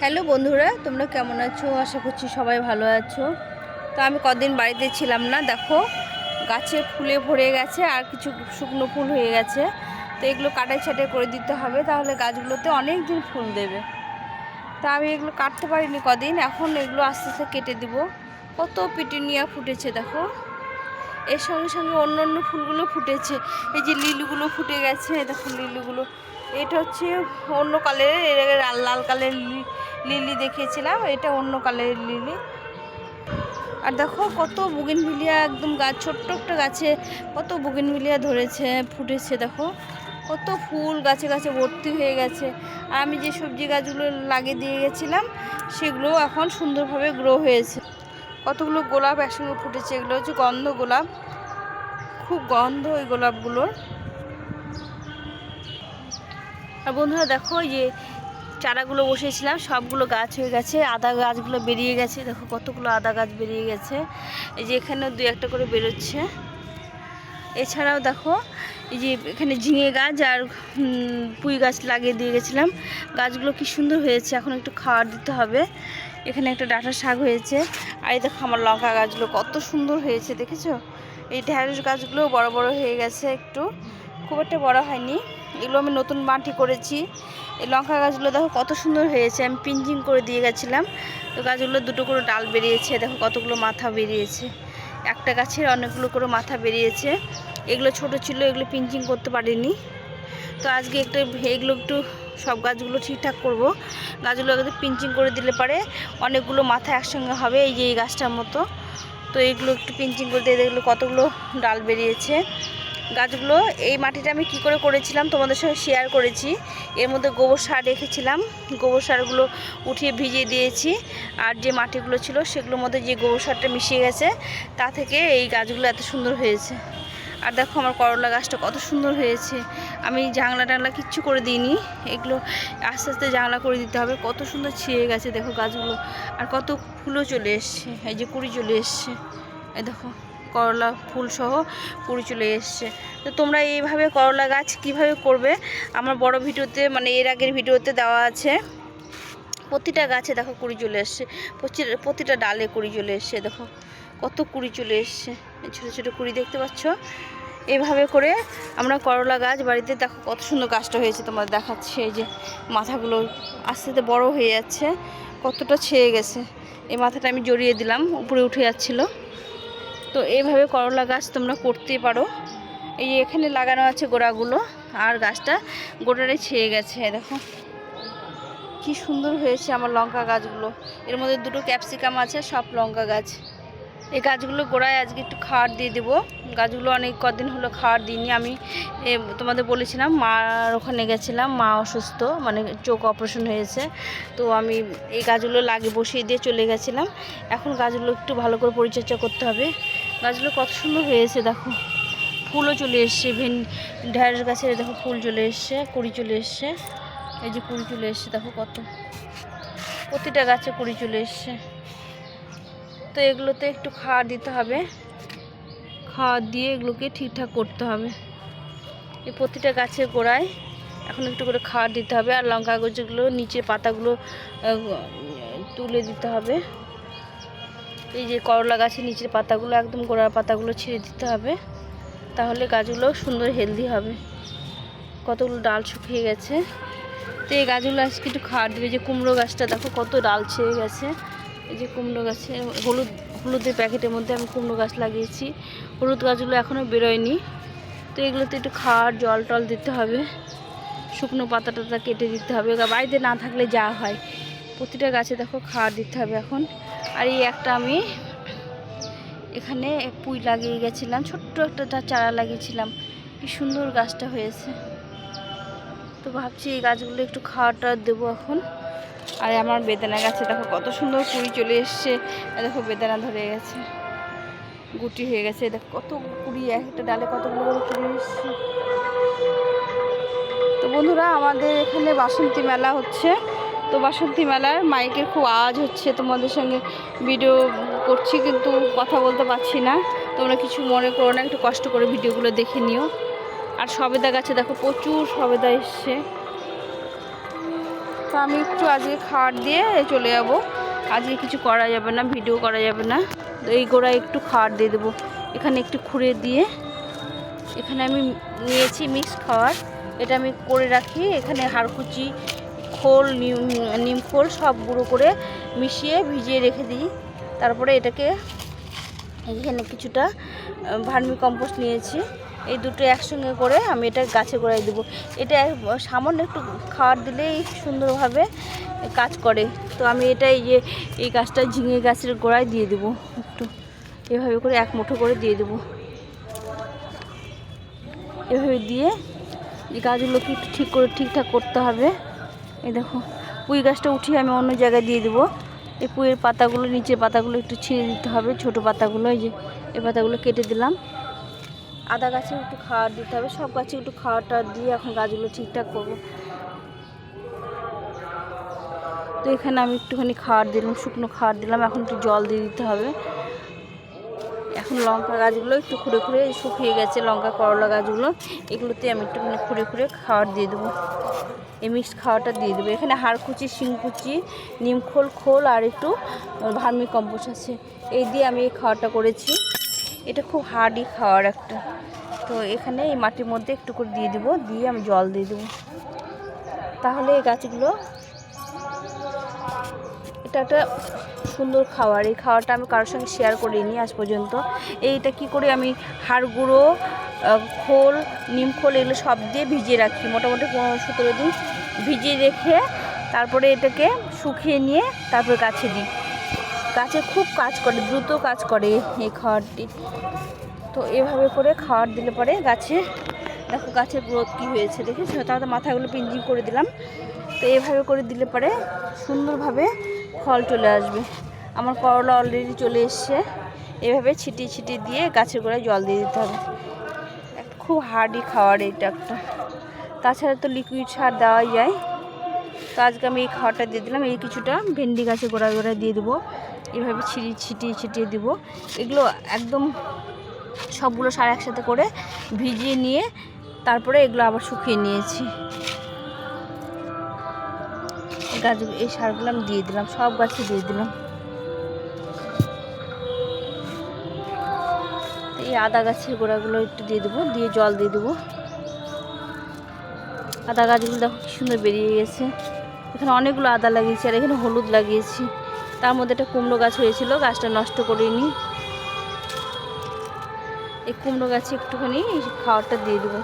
Hello বন্ধুরা, তোমরা কেমন আছো? আশা করছি সবাই ভালো আছো। তো আমি কদিন বাড়িতে ছিলাম না, দেখো, গাছে ফুলে ভরে গেছে আর কিছু শুকনো ফুল হয়ে গেছে। তো এগুলো কাটাই ছাটাই করে দিতে হবে, তাহলে গাছগুলোতে অনেক দিন ফুল দেবে। তা আমি এগুলো কাটতে পারিনি কদিন, এখন এগুলো আস্তে আস্তে কেটে দিব। কত পিটুনিয়া ফুটেছে, দেখো। এর সঙ্গে সঙ্গে অন্য অন্য ফুলগুলো ফুটেছে। এই যে লিলুগুলো ফুটে গেছে, দেখো লিলুগুলো। এটা হচ্ছে অন্য কালারের, এর আগে লাল কালারের লিলি দেখিয়েছিলাম, এটা অন্য কালারের লিলি। আর দেখো কত বুগিন বুগিনভিলিয়া, একদম গাছ ছোট্ট একটা গাছে কত বুগিন বুগিনভিলিয়া ধরেছে, ফুটেছে, দেখো। কত ফুল গাছে গাছে ভর্তি হয়ে গেছে। আর আমি যে সবজি গাছগুলো লাগিয়ে দিয়ে গেছিলাম, সেগুলো এখন সুন্দরভাবে গ্রো হয়েছে। কতগুলো গোলাপ একসঙ্গে ফুটেছে, এগুলো হচ্ছে গন্ধ গোলাপ। খুব গন্ধ ওই গোলাপগুলোর। আর বন্ধুরা দেখো যে চারাগুলো বসেছিলাম সবগুলো গাছ হয়ে গেছে, আদা গাছগুলো বেরিয়ে গেছে, দেখো কতগুলো আদা গাছ বেরিয়ে গেছে। এই যে এখানেও দু একটা করে বেরোচ্ছে। এছাড়াও দেখো, এই যে এখানে ঝিঙে গাছ আর পুঁই গাছ লাগিয়ে দিয়ে গেছিলাম। গাছগুলো কি সুন্দর হয়েছে, এখন একটু খাবার দিতে হবে। এখানে একটা ডাঁটা শাক হয়েছে। আর এই দেখো আমার লঙ্কা গাছগুলো কত সুন্দর হয়েছে, দেখেছ? এই ঢ্যাঁড়স গাছগুলো বড় বড় হয়ে গেছে একটু। খুব একটা বড় হয়নি। এগুলো আমি নতুন মাটি করেছি। এই লঙ্কা গাছগুলো দেখো কত সুন্দর হয়েছে, আমি পিঞ্চিং করে দিয়ে গেছিলাম। তো গাছগুলো দুটো করে ডাল বেরিয়েছে, দেখো কতগুলো মাথা বেরিয়েছে। একটা গাছের অনেকগুলো করে মাথা বেরিয়েছে। এগুলো ছোট ছিল, এগুলো পিঞ্চিং করতে পারিনি। তো আজকে একটু এগুলো একটু সব গাছগুলো ঠিকঠাক করব। গাছগুলো পিঞ্চিং করে দিলে পারে অনেকগুলো মাথা একসঙ্গে হবে এই যে এই গাছটার মতো। তো এগুলো একটু পিঞ্চিং করে দিয়ে দেখল কতগুলো ডাল বেরিয়েছে। গাছগুলো, এই মাটিটা আমি কি করে করেছিলাম তোমাদের সঙ্গে শেয়ার করেছি। এর মধ্যে গোবর সার রেখেছিলাম। গোবর সারগুলো উঠিয়ে ভিজিয়ে দিয়েছি। আর যে মাটিগুলো ছিল, সেগুলোর মধ্যে যে গোবর সারটা মিশিয়ে গেছে, তা থেকে এই গাছগুলো এত সুন্দর হয়েছে। আর দেখো আমার করলা গাছটা কত সুন্দর হয়েছে। আমি জানলা টাংলা কিচ্ছু করে দিইনি। এগুলো আস্তে আস্তে জানলা করে দিতে হবে। কত সুন্দর ছিঁড়ে গেছে দেখো গাছগুলো। আর কত ফুলও চলে এসছে। এই যে কুড়ি চলে এসছে। এই দেখো। করলা ফুল সহ কুড়ি চলে এসছে। তো তোমরা এইভাবে করলা গাছ কীভাবে করবে? আমার বড় ভিডিওতে মানে এর আগের ভিডিওতে দেওয়া আছে। প্রতিটা গাছে দেখো কুড়ি চলে এসছে। প্রতি- প্রতিটা ডালে কুড়ি চলে এসছে, দেখো। কত কুড়ি চলে এসছে। ছোটো ছোটো কুড়ি দেখতে পাচ্ছ? এইভাবে করে আমরা করলা গাছ বাড়িতে, দেখো কত সুন্দর গাছটা হয়েছে তোমার দেখাচ্ছে। এই যে মাথাগুলো আস্তে আস্তে বড় হয়ে যাচ্ছে, কতটা ছেয়ে গেছে। এই মাথাটা আমি জড়িয়ে দিলাম, উপরে উঠে যাচ্ছিল। তো এইভাবে করলা গাছ তোমরা করতেই পারো। এই এখানে লাগানো আছে গোড়াগুলো, আর গাছটা গোড়াটাই ছেয়ে গেছে, দেখো। কি সুন্দর হয়েছে আমার লঙ্কা গাছগুলো। এর মধ্যে দুটো ক্যাপসিকাম আছে, সব লঙ্কা গাছ। এই গাছগুলো গোড়ায় আজকে একটু খাওয়ার দিয়ে দেবো। গাছগুলো অনেক কদিন হলো খাওয়ার দিইনি, আমি তোমাদের বলেছিলাম, মার ওখানে গেছিলাম, মা অসুস্থ মানে চোখ অপারেশন হয়েছে। তো আমি এই গাছগুলো লাগিয়ে বসিয়ে দিয়ে চলে গেছিলাম। এখন গাছগুলো একটু ভালো করে পরিচর্যা করতে হবে। গাছগুলো কত সুন্দর হয়েছে, দেখো। ফুলও চলে এসছে, ভেন ঢ্যাঁড়স গাছের, দেখো, ফুল চলে এসছে, কুড়ি চলে এসছে। এই যে কুড়ি চলে এসছে, দেখো কত। প্রতিটা গাছে কুড়ি চলে এসছে। তো এগুলোতে একটু খাওয়ার দিতে হবে। খাওয়ার দিয়ে এগুলোকে ঠিকঠাক করতে হবে। এই প্রতিটা গাছের গোড়ায় এখন একটু করে খাওয়ার দিতে হবে। আর লঙ্কা গাছগুলো নিচে পাতাগুলো তুলে দিতে হবে। এই যে করলা গাছের নিচের পাতাগুলো, একদম গোড়ার পাতাগুলো ছিঁড়ে দিতে হবে। তাহলে গাছগুলো সুন্দর হেলদি হবে। কতগুলো ডাল শুকিয়ে গেছে। তো এই গাছগুলো আজকে একটু খাওয়ার দিবে। যে কুমড়ো গাছটা, দেখো কত ডাল ছেড়ে গেছে। এই যে কুমড়ো গাছে, হলুদ, হলুদের প্যাকেটের মধ্যে আমি কুমড়ো গাছ লাগিয়েছি। হলুদ গাছগুলো এখনও বেরোয়নি। তো এগুলোতে একটু খাওয়ার জল টল দিতে হবে। শুকনো পাতা টাতা কেটে দিতে হবে। বাড়িতে না থাকলে যা হয়। প্রতিটা গাছে দেখো খাওয়ার দিতে হবে এখন। আর এই একটা আমি এখানে পুঁই লাগিয়ে গেছিলাম, ছোট্ট একটা চারা লাগিয়েছিলাম। কি সুন্দর গাছটা হয়েছে। তো ভাবছি এই গাছগুলো একটু খাওয়াটা দেবো এখন। আর আমার বেদানা গাছে দেখো কত সুন্দর কুড়ি চলে এসছে। দেখো বেদানা ধরে গেছে। গুটি হয়ে গেছে। দেখো কত কুড়ি একটা ডালে কতগুলো করে কুড়ি এসছে। তো বন্ধুরা, আমাদের এখানে বাসন্তী মেলা হচ্ছে। তো বাসন্তী মেলার মাইকের খুব আওয়াজ হচ্ছে, তোমাদের সঙ্গে ভিডিও করছি কিন্তু কথা বলতে পারছি না। তোমরা কিছু মনে করো না, একটু কষ্ট করে ভিডিওগুলো দেখে নিও। আর সবেদা গাছে দেখো প্রচুর সবেদা এসছে। তো আমি একটু আজকে খাট দিয়ে চলে যাব। আজকে কিছু করা যাবে না ভিডিও করা যাবে না। এই গোড়ায় একটু খাট দিয়ে দেবো। এখানে একটু খুঁড়ে দিয়ে এখানে আমি নিয়েছি মিক্স খাওয়ার। এটা আমি করে রাখি। এখানে হাড়কুচি খোল, নিম খোল সব গুঁড়ো করে মিশিয়ে ভিজিয়ে রেখে দিই। তারপরে এটাকে এখানে কিছুটা ভার্মি কম্পোস্ট নিয়েছি। এই দুটো একসঙ্গে করে আমি এটা গাছে গোড়ায় দেবো। এটা সামান্য একটু খাবার দিলেই সুন্দরভাবে কাজ করে। তো আমি এটা এই যে, এই গাছটা ঝিঙে গাছের গোড়ায় দিয়ে দেবো। একটু এভাবে করে এক মুঠো করে দিয়ে দেবো। এভাবে দিয়ে এই গাছগুলোকে একটু ঠিক করে, ঠিকঠাক করতে হবে। এই দেখো, পুঁই গাছটা উঠিয়ে আমি অন্য জায়গায় দিয়ে দেবো। এই পুঁইয়ের পাতাগুলো, নিচের পাতাগুলো একটু ছিঁড়ে দিতে হবে, ছোট পাতাগুলো, এই যে, এই পাতাগুলো কেটে দিলাম। আদা গাছে একটু খাওয়ার দিতে হবে, সব গাছে একটু খাওয়াটা দিয়ে এখন গাছগুলো ঠিকঠাক করব। তো এখানে আমি একটুখানি খাওয়ার দিলাম, শুকনো খাওয়ার দিলাম, এখন একটু জল দিয়ে দিতে হবে। লঙ্কা গাছগুলো একটু খুঁড়ে খুঁড়ে শুকিয়ে গেছে, লঙ্কা, করলা গাছগুলো। এগুলোতে আমি একটুখানি খুঁড়ে খুঁড়ে খাওয়ার দিয়ে দেবো। এই মিক্সড খাওয়াটা দিয়ে দেবো। এখানে হাড়কুচি শিংকুচি নিমখোল খোল আর একটু ভার্মি কম্পোস্ট আছে। এই দিয়ে আমি এই খাওয়াটা করেছি। এটা খুব হার্ডি খাওয়ার একটা। তো এখানে এই মাটির মধ্যে একটু করে দিয়ে দিব। দিয়ে আমি জল দিয়ে দেবো। তাহলে এই গাছগুলো এটা একটা সুন্দর খাবার এই খাওয়াটা আমি কারোর সঙ্গে শেয়ার করিনি আজ পর্যন্ত। এইটা কি করে আমি হাড় গুঁড়ো খোল, নিম খোল এগুলো সব দিয়ে ভিজিয়ে রাখি। মোটামুটি পনেরো সতেরো দিন ভিজিয়ে রেখে তারপরে এটাকে শুকিয়ে নিয়ে তারপরে গাছে দিই। গাছে খুব কাজ করে, দ্রুত কাজ করে এই খাবারটি তো এভাবে করে খাবার দিলে পরে গাছে, দেখো গাছের গ্রোথ কী হয়েছে দেখেছ? তাহলে মাথাগুলো পিঞ্জিং করে দিলাম। তো এভাবে করে দিলে পরে সুন্দরভাবে ফল চলে আসবে। আমার করলা অলরেডি চলে এসছে। এভাবে ছিটিয়ে ছিটিয়ে দিয়ে গাছের গোড়ায় জল দিয়ে দিতে হবে। খুব হার্ডি খাওয়ার এটা একটা। তাছাড়া তো লিকুইড সার দেওয়াই যায়। তো আজকে আমি এই খাবারটা দিয়ে দিলাম। এই কিছুটা ভেন্ডি গাছে গোড়ায় গোড়ায় দিয়ে দেবো। এভাবে ছিটিয়ে ছিটিয়ে ছিটিয়ে দেবো। এগুলো একদম সবগুলো সার একসাথে করে ভিজিয়ে নিয়ে তারপরে এগুলো আবার শুকিয়ে নিয়েছি। গাছ, এই সারগুলো আমি দিয়ে দিলাম, সব গাছে দিয়ে দিলাম। এই আদা গাছের গোড়াগুলো একটু দিয়ে দেবো, দিয়ে জল দিয়ে দেবো। আদা গাছগুলো দেখো কি সুন্দর বেরিয়ে গেছে। এখানে অনেকগুলো আদা লাগিয়েছি, আর এখানে হলুদ লাগিয়েছি। তার মধ্যে একটা কুমড়ো গাছ হয়েছিল, গাছটা নষ্ট করিনি। এই কুমড়ো গাছে একটুখানি খাবারটা দিয়ে দেবো।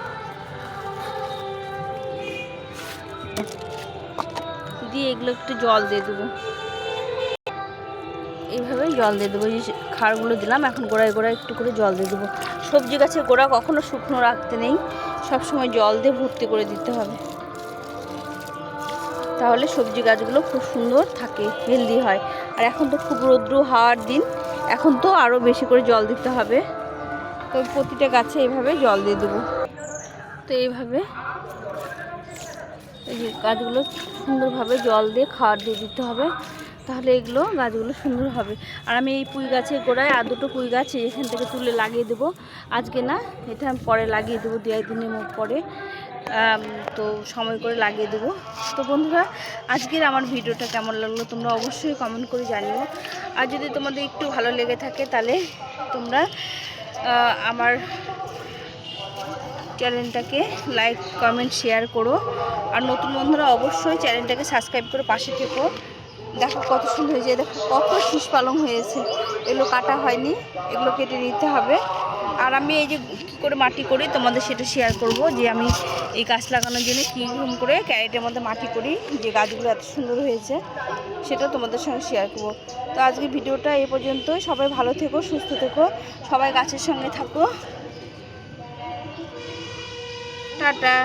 দিয়ে এগুলো একটু জল দিয়ে দেবো। এইভাবে জল দিয়ে দেবো যে খাড়গুলো দিলাম, এখন গোড়ায় গোড়ায় একটু করে জল দিয়ে দেবো। সবজি গাছের গোড়া কখনো শুকনো রাখতে নেই সব সময় জল দিয়ে ভর্তি করে দিতে হবে। তাহলে সবজি গাছগুলো খুব সুন্দর থাকে, হেলদি হয়। আর এখন তো খুব রৌদ্র হওয়ার দিন, এখন তো আরও বেশি করে জল দিতে হবে। তো প্রতিটা গাছে এইভাবে জল দিয়ে দেবো। তো এইভাবে এই গাছগুলো সুন্দরভাবে জল দিয়ে খাওয়ার দিয়ে দিতে হবে। তাহলে এগুলো গাছগুলো সুন্দর হবে। আর আমি এই পুঁই গাছের গোড়ায় আর দুটো পুঁই গাছ এখান থেকে তুলে লাগিয়ে দেবো। আজকে না, এটা আমি পরে লাগিয়ে দেবো, দু একদিনের পরে। তো সময় করে লাগিয়ে দেবো। তো বন্ধুরা, আজকের আমার ভিডিওটা কেমন লাগল তোমরা অবশ্যই কমেন্ট করে জানিও। আর যদি তোমাদের একটু ভালো লেগে থাকে তাহলে তোমরা আমার চ্যানেলটাকে লাইক, কমেন্ট, শেয়ার করো। আর নতুন বন্ধুরা অবশ্যই চ্যানেলটাকে সাবস্ক্রাইব করে পাশে থেকো। দেখো কত সুন্দর হয়েছে, দেখো কত শীষ পালং হয়েছে। এগুলো কাটা হয়নি, এগুলো কেটে নিতে হবে। আর আমি এই যে কী করে মাটি করি, তোমাদের সেটা শেয়ার করব যে আমি এই গাছ লাগানোর জন্য কীরকম করে ক্যারেটের মধ্যে মাটি করি, যে গাছগুলো এত সুন্দর হয়েছে, সেটা তোমাদের সঙ্গে শেয়ার করব। তো আজকে ভিডিওটা এ পর্যন্তই। সবাই ভালো থেকো, সুস্থ থেকো। সবাই গাছের সঙ্গে থাকো। টাটা।